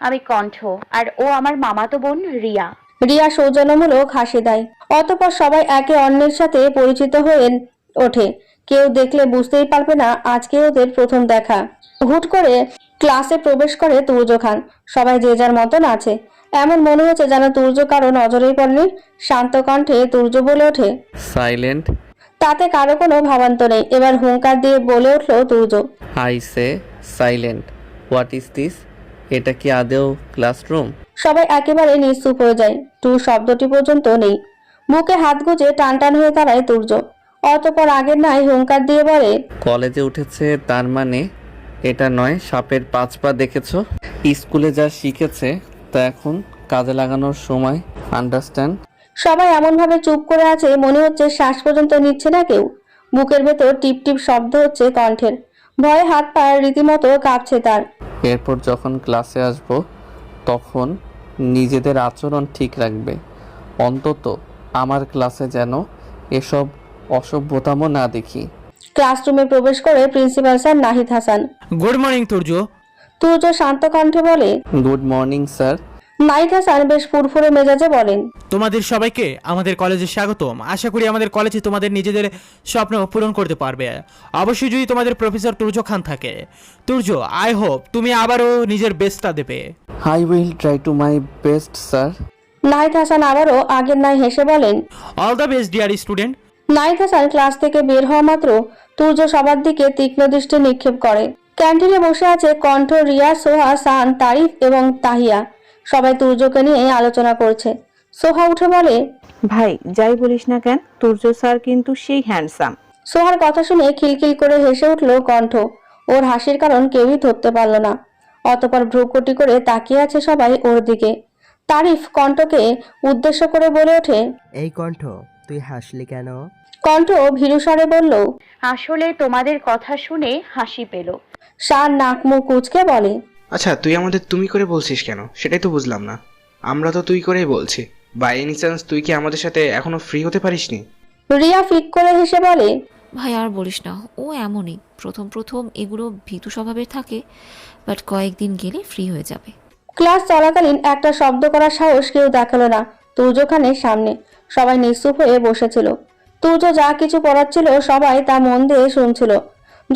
আমি কণ্ঠ আর ও আমার মামাতো বোন রিয়া। রিয়া সৌজন্যমূলক হাসি দেয়। অতপর সবাই একে অন্যের সাথে পরিচিত হয়ে ওঠে। কেউ দেখলে বুঝতেই পারবে না আজকে ওদের প্রথম দেখা। হুট করে ক্লাসে প্রবেশ করে তুর্য খান। সবাই যে যার মতন আছে। এমন মনে হচ্ছে যেন তুর্য কারও নজরেই পড়েনি। শান্ত কণ্ঠে তুর্য বলে ওঠে সাইলেন্ট। তাতে কারও কোনো ভাবান্ত নেই। এবার হুঙ্কার দিয়ে বলে উঠল Turjo I say silent. What is this? এটা কি আদেও ক্লাসরুম? সবাই একেবারে নিশ্চুপ হয়ে যায়। টু শব্দটি পর্যন্ত নেই। বুকে হাত গুজে টান টান হয়ে দাঁড়ায় তুর্য অতপর আগের নাই হুঙ্কার দিয়ে বলে কলেজে উঠেছে তার মানে? এটা নয় সাপের পাঁচ পা দেখেছ? স্কুলে যা শিখেছে তা এখন কাজে লাগানোর সময় আন্ডারস্ট্যান্ড সবাই এমনভাবে চুপ করে আছে মনে হচ্ছে শ্বাস পর্যন্ত নিচ্ছে না কেউ। বুকের ভেতর টিপ টিপ শব্দ হচ্ছে কণ্ঠের। ভয়ে হাত পা রীতিমতো কাঁপছে তার। এরপর যখন ক্লাসে আসব তখন নিজেদের আচরণ ঠিক রাখবে। অন্তত আমার ক্লাসে যেন এসব অসভ্যতামও না দেখি। ক্লাসরুমে প্রবেশ করে principal sir Nahid Hasan. Good morning Turjo Turjo শান্ত কণ্ঠে বলে good morning sir Nahid Hasan বেশ ফুরফুরে মেজাজে বলেন তোমাদের সবাইকে আমাদের কলেজে স্বাগতম। আশা করি আমাদের কলেজে তোমাদের নিজেদের স্বপ্ন পূরণ করতে পারবে। অবশ্যই যদি তোমাদের প্রফেসর তুর্য খান থাকে। তুর্য আই হোপ তুমি আবারও নিজের বেস্টটা দেবে। I will try to my best sir Nahid Hasan আবারও আগের নাই হেসে বলেন all the best dear student Nahid Hasan class থেকে বের হওয়া মাত্র তুর্য সবার দিকে তীক্ষ্ণ দৃষ্টি নিক্ষেপ করে। ক্যান্টিনে বসে আছে কণ্ঠ রিয়া সোহা সান তারিফ এবং তাহিয়া। সবাই তুর্যকে নিয়ে আলোচনা করছে। সোহা উঠে বলে ভাই যাই বলিস না কেন তুর্য স্যার কিন্তু সেই হ্যান্ডসাম সোহার কথা শুনে খিলখিল করে হেসে উঠল কণ্ঠ। ওর হাসির কারণ কেউই ধরতে পারল না। অতপর ভ্রুকুটি করে তাকিয়ে আছে সবাই ওর দিকে। তারিফ কণ্ঠকে উদ্দেশ্য করে বলে ওঠে এই কণ্ঠ তুই হাসলি কেন? কণ্ঠ ভীরু স্বরে বলল আসলে তোমাদের কথা শুনে হাসি পেল। শান নাক মুখ কুচকে বলে আচ্ছা তুই আমাদের তুমি করে বলছিস কেন? সেটাই তো বুঝলাম না। আমরা তো তুই করেই বলছি। বাই এনি চান্স তুই কি আমাদের সাথে এখনও ফ্রি হতে পারিসনি? রিয়া ফিক করে হেসে বলে ভাই আর বলিস না ও এমনই। প্রথম প্রথম এগুলো ভীতু স্বভাবের থাকে বাট কয়েকদিন গেলে ফ্রি হয়ে যাবে। ক্লাস চলাকালীন একটা শব্দ করার সাহস কেউ দেখাল না তুর্য খানের সামনে। সবাই নিশ্চুপ হয়ে বসেছিল। তুর্য যা কিছু পড়াচ্ছিল সবাই তা মন দিয়ে শুনছিল।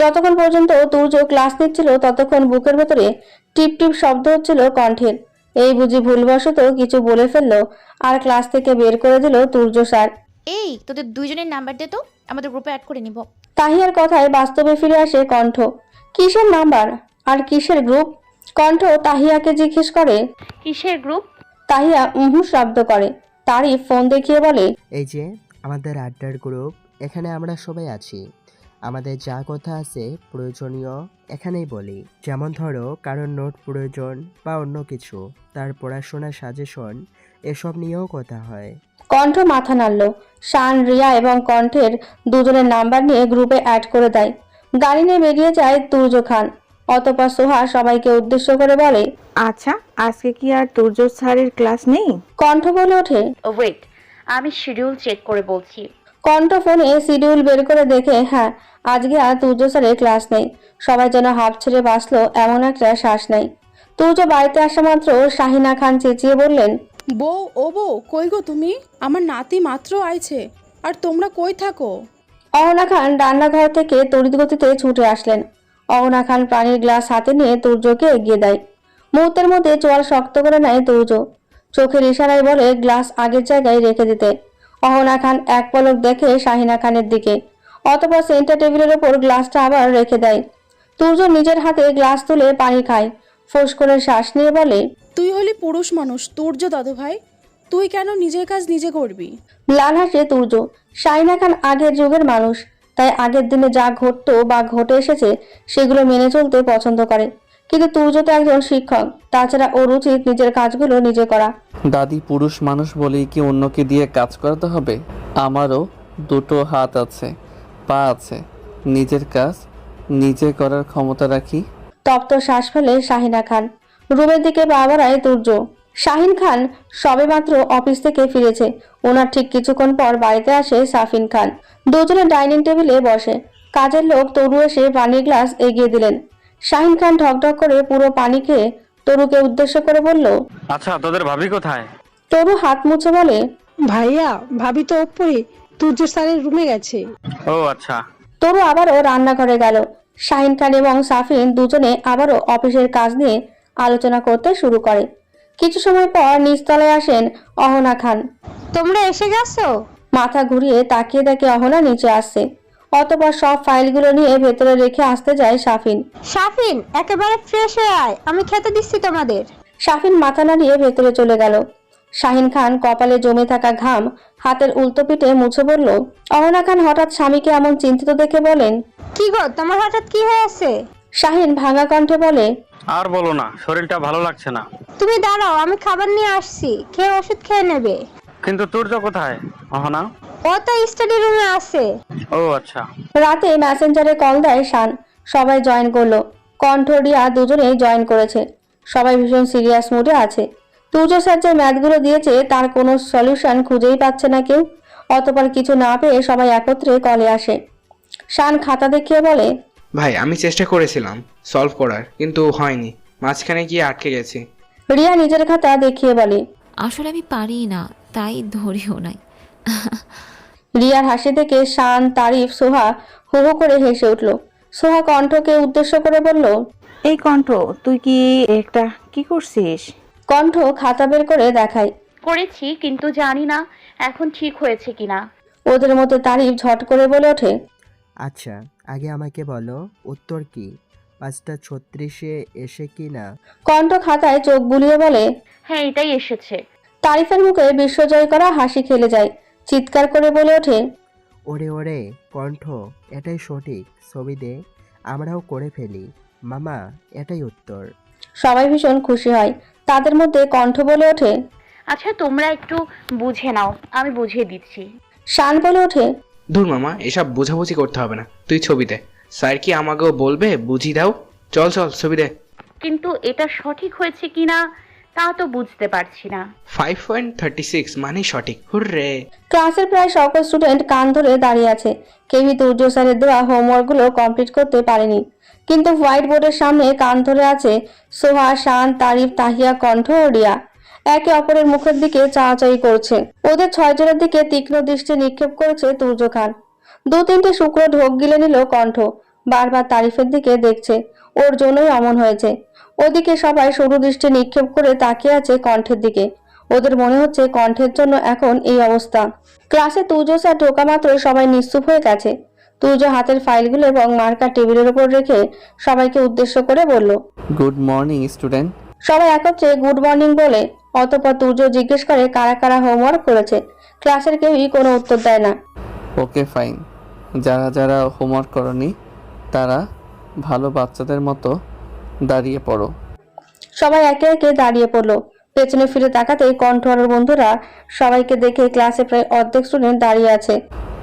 যতক্ষণ পর্যন্ত তুর্য ক্লাস নিচ্ছিল ততক্ষণ বুকের ভেতরে টিপ টিপ শব্দ হচ্ছিল কণ্ঠের। এই বুঝি ভুলবশত কিছু বলে ফেলল আর ক্লাস থেকে বের করে দিল তুর্য স্যার। এই তোদের দুইজনের নাম্বার দে তো আমাদের গ্রুপে অ্যাড করে নিব। তাহিয়ার কথায় বাস্তবে ফিরে আসে কণ্ঠ। কিসের নাম্বার? আর কিসের গ্রুপ কণ্ঠ তাহিয়াকে জিজ্ঞেস করে। কিসের গ্রুপ তাহিয়া উহু শব্দ করে। তারই ফোন দেখিয়ে বলে এই যে আমাদের আড্ডার গ্রুপ এখানে আমরা সবাই আছি। আমাদের যা কথা আছে প্রয়োজনীয় এখানেই বলি। যেমন ধরো কারোর নোট প্রয়োজন বা অন্য কিছু তার পড়াশোনা সাজেশন এসব নিয়েও কথা হয়। কণ্ঠ মাথা নাড়ল। শান রিয়া এবং কণ্ঠের দুজনের নাম্বার নিয়ে গ্রুপে অ্যাড করে দেয়। গাড়ি নিয়ে বেরিয়ে যায় তুর্য খান। অতপর সোহা সবাইকে উদ্দেশ্য করে বলে আচ্ছা আজকে কি আর তুর্য স্যারের ক্লাস নেই? কণ্ঠ বলে ওঠে ওয়েট আমি শিডিউল চেক করে বলছি। কণ্ঠ ফোনে শিডিউল বের করে দেখে হ্যাঁ আজকে আর তুর্য স্যারের ক্লাস নেই। সবাই যেন হাফ ছেড়ে বাঁচলো এমন একটা শ্বাস নেই তুর্য বাড়িতে আসা মাত্র শাহিনা খান চেঁচিয়ে বললেন বউ ও বউ কই গো তুমি? আমার নাতি মাত্র আইছে। আর তোমরা কই থাকো? অহনা খান রান্নাঘর থেকে তড়িৎ গতিতে ছুটে আসলেন। অহনা খান পানির গ্লাস হাতে নিয়ে তুর্যকে এগিয়ে দেয়। মুহূর্তের মধ্যে চোয়াল শক্ত করে নেয় তুর্য চোখের ইশারায় বলে গ্লাস আগের জায়গায় রেখে দিতে। অহনা খান এক পলক দেখে শাহিনা খানের দিকে অতপর সেন্টার টেবিলের ওপর গ্লাসটা আবার রেখে দেয়। তুর্য নিজের হাতে গ্লাস তুলে পানি খায়। ফোঁস করে শ্বাস নিয়ে বলে তুই হলি পুরুষ মানুষ তুর্য দাদু ভাই তুই কেন নিজের কাজ নিজে করবি? লাল হাসে তুর্য শাহিনা খান আগের যুগের মানুষ তাই আগের দিনে যা ঘটতো বা ঘটে এসেছে সেগুলো মেনে চলতে পছন্দ করে। কিন্তু তুর্য তো একজন শিক্ষক তাছাড়া ওর উচিত নিজের কাজগুলো নিজে করা। দাদি পুরুষ মানুষ বলেই কি অন্যকে দিয়ে কাজ করাতে হবে? আমারও দুটো হাত আছে পা আছে। নিজের কাজ নিজে করার ক্ষমতা রাখি। তপ্ত শ্বাস ফেলে শাহিনা খান। রুমের দিকে পা বাড়ায় তুর্য শাহিন খান সবেমাত্র অফিস থেকে ফিরেছে। ওনার ঠিক কিছুক্ষণ পর বাড়িতে আসে সাফিন খান। দুজনে ডাইনিং টেবিলে বসে। কাজের লোক তরু এসে পানির গ্লাস এগিয়ে দিলেন। শাহিন খান ঢকঢক করে পুরো পানি খেয়ে তরুকে উদ্দেশ্য করে বলল আচ্ছা তোদের ভাবি কোথায়? তরু হাত মুছে বলে ভাইয়া ভাবি তো ওপরে তুর্য স্যারের রুমে গেছে। ও আচ্ছা। তরু আবারও রান্নাঘরে গেল। শাহিন খান এবং সাফিন দুজনে আবারও অফিসের কাজ নিয়ে আলোচনা করতে শুরু করে। কিছু সময় পর নিচতলায় আসেন অহনা খান। তোমরা এসে গেছো? মাথা ঘুরিয়ে তাকিয়ে দেখে অহনা নিচে আসছে। অতপর সব ফাইলগুলো নিয়ে ভেতরে রেখে আসতে যায় সাফিন সাফিন একেবারে ফ্রেশ হয়ে আয় আমি খেতে দিচ্ছি তোমাদের। সাফিন মাথা নাড়িয়ে ভেতরে চলে গেল। শাহিন খান কপালে জমে থাকা ঘাম হাতের উল্টো পিঠে মুছে বলল অহনা খান হঠাৎ স্বামীকে এমন চিন্তিত দেখে বলেন? কি গো তোমার হঠাৎ কি হয়েছে শাহিন ভাঙা কণ্ঠে বলে আর বলো না শরীরটা ভালো লাগছে না। তুমি দাঁড়াও আমি খাবার নিয়ে আসছি খেয়ে ওষুধ খেয়ে নেবে। কিন্তু তুর্য কোথায়? অহনা? ও তো স্টাডি রুমে আছে। ও আচ্ছা। রাতে মেসেঞ্জারে কল দেয় শান। সবাই জয়েন করল। কণ্ঠ রিয়া দুজনেই জয়েন করেছে। সবাই ভীষণ সিরিয়াস মুডে আছে। তুজ স্যার যে ম্যাথগুলো দিয়েছে তার কোনো সলিউশন খুঁজেই পাচ্ছে না কেউ। অতপর কিছু না পেয়ে সবাই একত্রে কলে আসে। শান খাতা দেখিয়ে বলে ভাই আমি চেষ্টা করেছিলাম সলভ করার কিন্তু হয়নি। মাঝখানে গিয়ে আটকে গেছি। রিয়া নিজের খাতা দেখিয়ে বলে আসলে আমি পারি না তাই ধরিও নাই। রিয়ার হাসি দেখে শান তারিফ সোহা হু হু করে হেসে উঠল। সোহা কণ্ঠকে উদ্দেশ্য করে বলল এই কণ্ঠ তুই কি একটা কি করছিস? কণ্ঠ খাতা বের করে দেখায়। করেছি কিন্তু জানি না এখন ঠিক হয়েছে কিনা। ওদের মধ্যে তারিফ ঝট করে বলে ওঠে। আচ্ছা আগে আমাকে বলো উত্তর কি? পাঁচটা ছত্রিশে এসে কি না? কণ্ঠ খাতায় চোখ বুলিয়ে বলে হ্যাঁ এটাই এসেছে। তারিফের মুখে বিশ্বজয় করা হাসি খেলে যায় চিৎকার করে বলে ওঠে ওরে ওরে কণ্ঠ এটাই সঠিক ছবি দে আমরাও করে ফেলি। মামা এটাই উত্তর। সবাই ভীষণ খুশি হয় তাদের মধ্যে কণ্ঠ বলে ওঠে আচ্ছা তোমরা একটু বুঝে নাও আমি বুঝিয়ে দিচ্ছি। শান বলে ওঠে ধুর মামা এসব বোঝাবুঝি করতে হবে না তুই ছবি দে। স্যার কি আমাকেও বলবে? বুঝি দাও। চল চল ছবি দে। কিন্তু এটা সঠিক হয়েছে কিনা তা তো বুঝতে পারছি না। ফাইভ পয়েন্ট থার্টি সিক্স মানে সঠিক। হুররে। ক্লাসের প্রায় সকল স্টুডেন্ট কান ধরে দাঁড়িয়ে আছে। কেউই দুর্য স্যারের দেওয়া হোমওয়ার্কগুলো কমপ্লিট করতে পারেনি। কিন্তু হোয়াইট বোর্ডের সামনে কান ধরে আছে সোহা শান তারিফ তাহিয়া কণ্ঠ ও রিয়া। একে অপরের মুখের দিকে চাওয়াচাই করছে। ওদের ছয়জনের দিকে তীক্ষ্ণ দৃষ্টি নিক্ষেপ করেছে তুর্য খান। দু তিনটে শুকনো ঢোক গিলে নিল কণ্ঠ। বারবার তারিফের দিকে দেখছে। ওর জন্যই অমন হয়েছে। ওদিকে সবাই সরু দৃষ্টি নিক্ষেপ করে তাকিয়ে আছে কণ্ঠের দিকে। ওদের মনে হচ্ছে কণ্ঠের জন্য এখন এই অবস্থা। ক্লাসে তুজো স্যার ঢোকা মাত্র সবাই নিশ্চুপ হয়ে গেছে। তুজো হাতের ফাইলগুলো এবং মার্কার টেবিলের উপর রেখে সবাইকে উদ্দেশ্য করে বলল গুড মর্নিং স্টুডেন্ট সবাই একত্রে গুড মর্নিং বলে। অতপর তুজো জিজ্ঞেস করে কারা কারা হোমওয়ার্ক করেছে। ক্লাসের কেউই কোনো উত্তর দেয় না। ওকে ফাইন যারা যারা হোমওয়ার্ক করনি তারা ভালো বাচ্চাদের মতো দাঁড়িয়ে পড়ো। সবাই একে একে দাঁড়িয়ে পড়ল। পেছনে ফিরে তাকাতেই কণ্ঠ আর ওর বন্ধুরা সবাইকে দেখে ক্লাসে প্রায় অর্ধেক স্টুডেন্ট দাঁড়িয়ে আছে।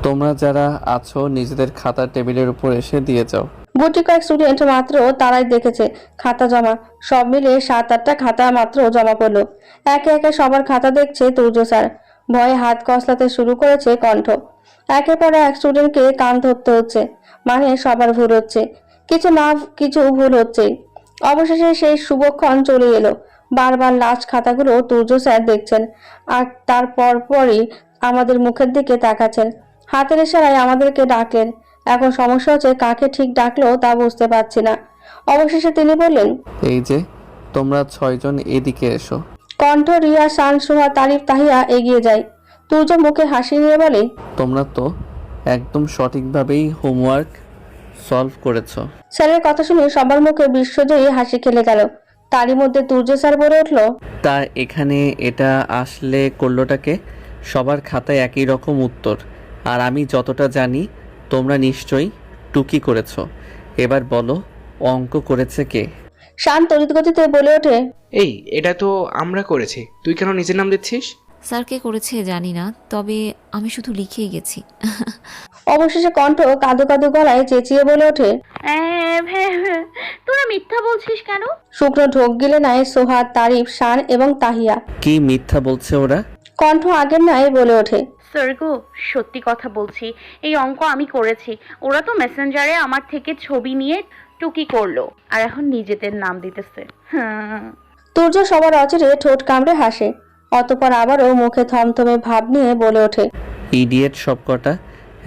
তোমরা যারা আছো নিজেদের খাতা টেবিলের উপর এসে দিয়ে যাও। গুটি কয়েক স্টুডেন্ট মাত্র তারাই দেখেছে খাতা জমা। সব মিলে সাত আটটা খাতা মাত্র জমা পড়ল। একে একে সবার খাতা দেখছে তুর্য স্যার। ভয়ে হাত কসলাতে শুরু করেছে কণ্ঠ। একের পর এক স্টুডেন্টকে কান ধরতে হচ্ছে। মানে সবার ভুল হচ্ছে। কিছু না, কিছু ভুল হচ্ছে অবশেষে সেই শুভক্ষণ চলে এলো। বারবার লাস্ট খাতাগুলো তুর্য স্যার দেখছেন আর তারপর পরই আমাদের মুখের দিকে তাকাচ্ছেন। হাতের ইশারায় আমাদেরকে ডাকলেন এখন সমস্যা হচ্ছে কাকে ঠিক ডাকলো তা বুঝতে পারছি না। অবশেষে তিনি বললেন, এই যে, তোমরা ছয়জন এদিকে এসো। কণ্ঠ রিয়া শান সোহা তারিফ তাহিয়া এগিয়ে যায়। তুর্য মুখে হাসি নিয়ে বলে তোমরা তো একদম সঠিকভাবেই হোমওয়ার্ক সলভ করেছ। স্যারের কথা শুনে সবার মুখে বিশ্বজয়ী হাসি খেলে গেল। তারই মধ্যে তুর্য স্যার বলে উঠল তা এখানে এটা আসলে করলোটাকে সবার খাতায় একই রকম উত্তর। আর আমি যতটা জানি তোমরা নিশ্চয়ই টুকি করেছ। এবার বলো অঙ্ক করেছে কে? শান তড়িৎ গতিতে বলে ওঠে এই এটা তো আমরা করেছি। তুই কেন নিজের নাম দিচ্ছিস? স্যার কে করেছে জানি না তবে আমি শুধু লিখেই গেছি। অবশেষে কণ্ঠ কাঁদো কাদো গলায় চেঁচিয়ে বলে ওঠে। তোরা মিথ্যা বলছিস কেন? শুকনো ঢোক গিলে নেয় সোহা তারিফ শান এবং তাহিয়া। কি মিথ্যা বলছে ওরা? কণ্ঠ আগের নাই বলে ওঠে স্বর্গো সত্যি কথা বলছি এই অঙ্ক আমি করেছি। ওরা তো মেসেঞ্জারে আমার থেকে ছবি নিয়ে টুকি করল আর এখন নিজেদের নাম দিতেছে। হ্যাঁ। তুর্য সবার অচিরে ঠোঁট কামড়ে হাসে অতপর আবারও মুখে থমথমে ভাব নিয়ে বলে ওঠে ইডিয়েট সবকটা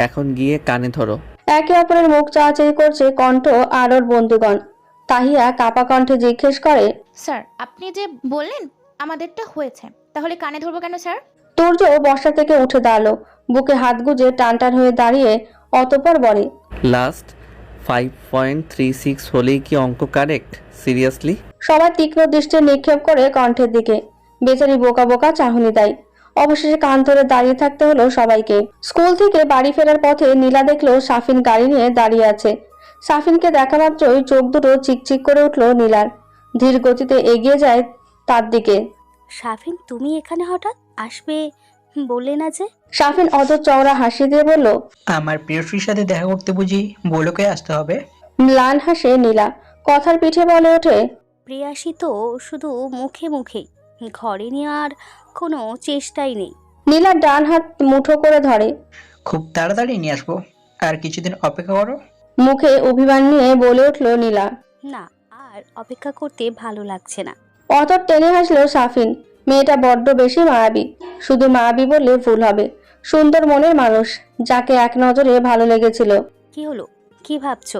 এখন গিয়ে কানে ধরো। একে অপরের মুখ চাচাই করছে কণ্ঠ আর ওর বন্ধুগণ। তাহিয়া কাপা কণ্ঠে জিজ্ঞেস করে স্যার আপনি যে বললেন আমাদেরটা হয়েছে। তাহলে কানে ধরবো কেন স্যার? তুর্য বর্ষা থেকে উঠে দাঁড়াল বুকে হাত গুজে টান টান হয়ে দাঁড়িয়ে অতপর বলে last five point three six হলেই কি অঙ্ক কারেক্ট সিরিয়াসলি সবার তীক্ষ্ণ দৃষ্টি নিক্ষেপ করে কণ্ঠের দিকে। বেচারি বোকা বোকা চাহনি দেয়। অবশেষে কান ধরে দাঁড়িয়ে থাকতে হলো সবাইকে। স্কুল থেকে বাড়ি ফেরার পথে নীলা দেখল সাফিন গাড়ি নিয়ে দাঁড়িয়ে আছে। সাফিনকে দেখা মাত্রই চোখ দুটো চিকচিক করে উঠল নীলার। ধীর গতিতে এগিয়ে যায় তার দিকে। সাফিন তুমি এখানে হঠাৎ আসবে? বললে না যে? সাফিন অত চওড়া হাসি দিয়ে বলল আমার প্রিয়সীর সাথে দেখা করতে বুঝি বলোকে আসতে হবে? ম্লান হাসে নীলা কথার পিঠে বলে ওঠে প্রিয়াসী তো শুধু মুখে মুখেই ঘরে নেওয়ার কোনো চেষ্টাই নেই। নীলা ডান হাত মুঠো করে ধরে খুব তাড়াতাড়ি নিয়ে আসব আর কিছুদিন অপেক্ষা করো। মুখে অভিমান নিয়ে বলে উঠল নীলা। না আর অপেক্ষা করতে ভালো লাগছে না। অত টেনে হাসলো সাফিন মেয়েটা বড্ড বেশি মায়াবী শুধু মায়াবী বললে ভুল হবে। সুন্দর মনের মানুষ যাকে এক নজরে ভালো লেগেছিল। কি হলো? কি ভাবছ?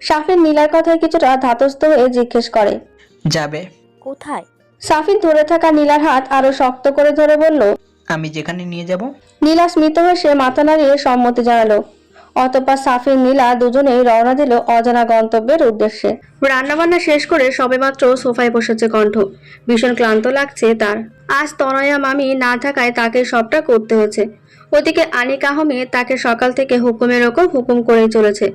সাফিন নীলার কথায় কিছুটা ধাতস্থ হয়ে জিজ্ঞেস করে। যাবে। কোথায়? সাফিন ধরে থাকা নীলার হাত আরও শক্ত করে ধরে বলল আমি যেখানে নিয়ে যাব? নীলা স্মিত হয়ে সে মাথা নাড়িয়ে সম্মতি জানালো। অতঃপর সাফিন নীলা দুজনেই রওনা দিল অজানা গন্তব্যের উদ্দেশ্যে। রান্নাবান্না শেষ করে সবেমাত্র সোফায় বসেছে কণ্ঠ। ভীষণ ক্লান্ত লাগছে তার। আজ তনয়া মামি না থাকায় তাকে সবটা করতে হয়েছে। ওদিকে আনিক আহমেদ তাকে সকাল থেকে হুকুমের ওপর হুকুম করেই চলেছে।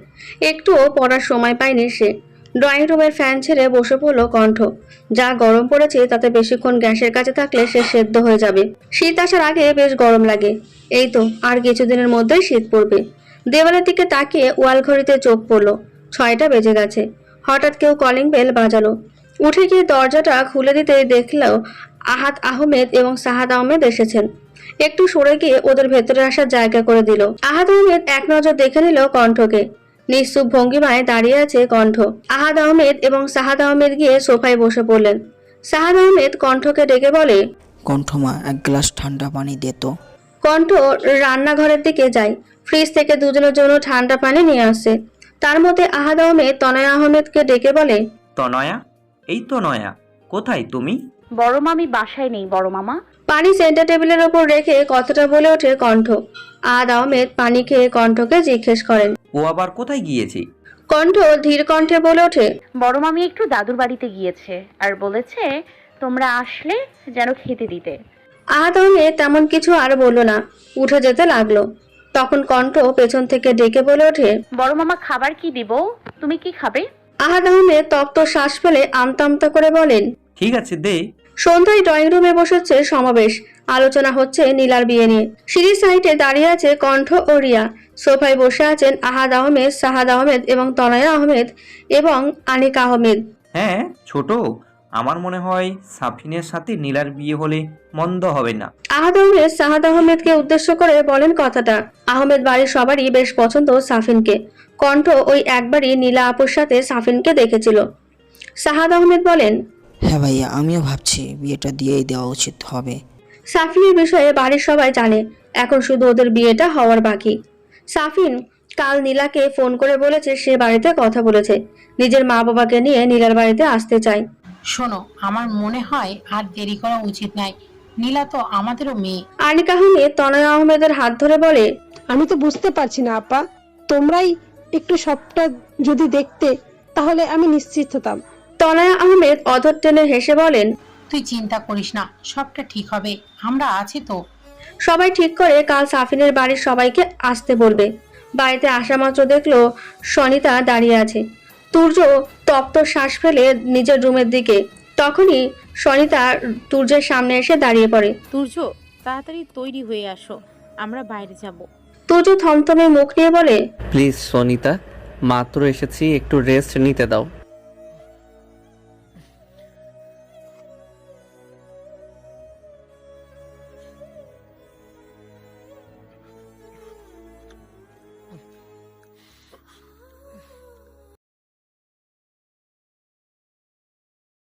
একটুও পড়ার সময় পায়নি সে। ড্রয়িং রুমের ফ্যান ছেড়ে বসে পড়ল কণ্ঠ। যা গরম পড়েছে তাতে বেশিক্ষণ গ্যাসের কাছে থাকলে সে সেদ্ধ হয়ে যাবে। শীত আসার আগে বেশ গরম লাগে। এই তো, আর কিছুদিনের মধ্যেই শীত পড়বে। দেওয়ালের দিকে তাকিয়ে ওয়াল ঘড়িতে চোখ পড়ল। ছয়টা বেজে গেছে। হঠাৎ কেউ কলিং বেল বাজালো। উঠে গিয়ে দরজাটা খুলে দিতে দেখলেও আহাত আহমেদ এবং সাহাদ আহমেদ এসেছেন। একটু সরে গিয়ে ওদের ভেতরে আসার জায়গা করে দিল। আহাদ আহমেদ এক নজর দেখে নিল কণ্ঠকে। নিঃসুপ ভঙ্গিমায় দাঁড়িয়ে আছে কণ্ঠ। আহাদ আহমেদ এবং সাহাদ আহমেদ গিয়ে সোফায় বসে পড়লেন। সাহাদ আহমেদ কণ্ঠকে ডেকে বলে কণ্ঠমা এক গ্লাস ঠান্ডা পানি দে তো। কণ্ঠ রান্নাঘরের দিকে যায়। ফ্রিজ থেকে দুজনের জন্য ঠান্ডা পানি নিয়ে আসে। তার মধ্যে আহাদ আহমেদ তনয় আহমেদকে ডেকে বলে তনয়া? এই তো নয়া। কোথায় তুমি? বড় মামি বাসায় নেই বড় মামা। পানি সেন্টার টেবিলের ওপর রেখে কথাটা বলে ওঠে কণ্ঠ। আহাদ আহমেদ পানি খেয়ে কণ্ঠকে জিজ্ঞেস করেন ও আবার কোথায় গিয়েছে? কণ্ঠ ধীর কণ্ঠে বলে ওঠে বড় মামি একটু দাদুর বাড়িতে গিয়েছে আর বলেছে তোমরা আসলে যেন খেতে দিতে। আহাদ আহমেদ তেমন কিছু আর বলল না উঠে যেতে লাগল। তখন কণ্ঠ পেছন থেকে ডেকে বলে ওঠে বড় মামা খাবার কি দিব? তুমি কি খাবে? আহাদ আহমেদ তপ্ত শ্বাস ফেলে আমতা আমতা করে বলেন ঠিক আছে দে। সন্ধ্যায় ড্রয়িং রুমে বসেছে সমাবেশ। আলোচনা হচ্ছে নীলার বিয়ে নিয়ে। সিঁড়ির সাইডে দাঁড়িয়ে আছে কণ্ঠ ও রিয়া। সোফায় বসে আছেন আহাদ আহমেদ সাহাদ আহমেদ এবং তনয়া আহমেদ এবং আনিক আহমেদ। হ্যাঁ ছোট। আমার মনে হয় সাফিনের সাথে নীলার বিয়ে হলে মন্দ হবে না। আহাদ আহমেদ সাহাদ আহমেদকে উদ্দেশ্য করে বলেন কথাটা। আহমেদ বাড়ির সবারই বেশ পছন্দ সাফিনকে। কণ্ঠ ওই একবারই নীলা আপুর সাথে সাফিনকে দেখেছিল। সাহাদ আহমেদ বলেন হ্যাঁ ভাইয়া আমিও ভাবছি বিয়েটা দিয়েই দেওয়া উচিত হবে। সাফিনের বিষয়ে বাড়ির সবাই জানে এখন শুধু ওদের বিয়েটা হওয়ার বাকি। সাফিন কাল নীলাকে ফোন করে বলেছে সে বাড়িতে কথা বলেছে। নিজের মা বাবাকে নিয়ে নীলার বাড়িতে আসতে চায়। শোনো আমার মনে হয় আর দেরি করা উচিত নয় নীলা তো আমাদেরও মেয়ে। আনিক আহমেদ তনয় আহমেদের হাত ধরে বলে আমি তো বুঝতে পারছি না আপা। তোমরাই একটু সবটা যদি দেখতে তাহলে আমি নিশ্চিত হতাম। তনয়া আহমেদ অধর টেনে হেসে বলেন তুই চিন্তা করিস না সবটা ঠিক হবে। আমরা আছি তো। সবাই ঠিক করে কাল সাফিনের বাড়ির সবাইকে আসতে বলবে। বাড়িতে আসা মাত্র দেখল সনিতা দাঁড়িয়ে আছে। তুর্য তপ্ত শ্বাস ফেলে নিজের রুমের দিকে। তখনই সনিতা তূর্যের সামনে এসে দাঁড়িয়ে পড়ে। তুর্য তাড়াতাড়ি তৈরি হয়ে আসো আমরা বাইরে যাব। তূর্য থমথমে মুখ নিয়ে বলে প্লিজ সনিতা মাত্র এসেছি একটু রেস্ট নিতে দাও।